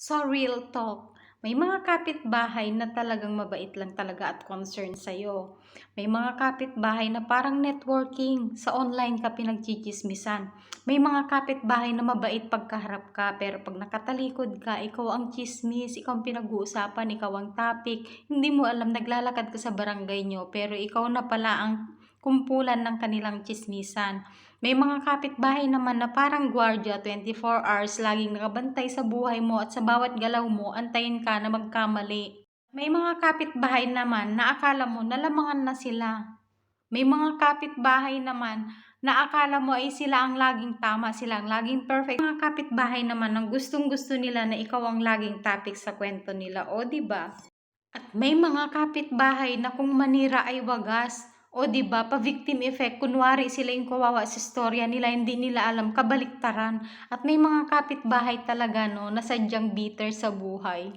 So real talk, may mga kapitbahay na talagang mabait lang talaga at concern sa'yo. May mga kapitbahay na parang networking, sa online ka pinagchichismisan. May mga kapitbahay na mabait pagkaharap ka, pero pag nakatalikod ka, ikaw ang chismis, ikaw ang pinag-uusapan, ikaw ang topic. Hindi mo alam, naglalakad ka sa barangay nyo, pero ikaw na pala ang kumpulan ng kanilang chismisan. May mga kapitbahay naman na parang gwardiya 24 hours laging nakabantay sa buhay mo at sa bawat galaw mo antayin ka na magkamali. May mga kapitbahay naman na akala mo nalamangan na sila. May mga kapitbahay naman na akala mo ay sila ang laging tama, sila ang laging perfect. Mga kapitbahay naman ang gustong gusto nila na ikaw ang laging topic sa kwento nila, o ba? At may mga kapitbahay na kung manira ay wagas. O di ba pa victim effect, kunwari sila yung kawawa sa istorya nila, hindi nila alam, kabaliktaran. At may mga kapitbahay talaga no, na sadyang bitter sa buhay.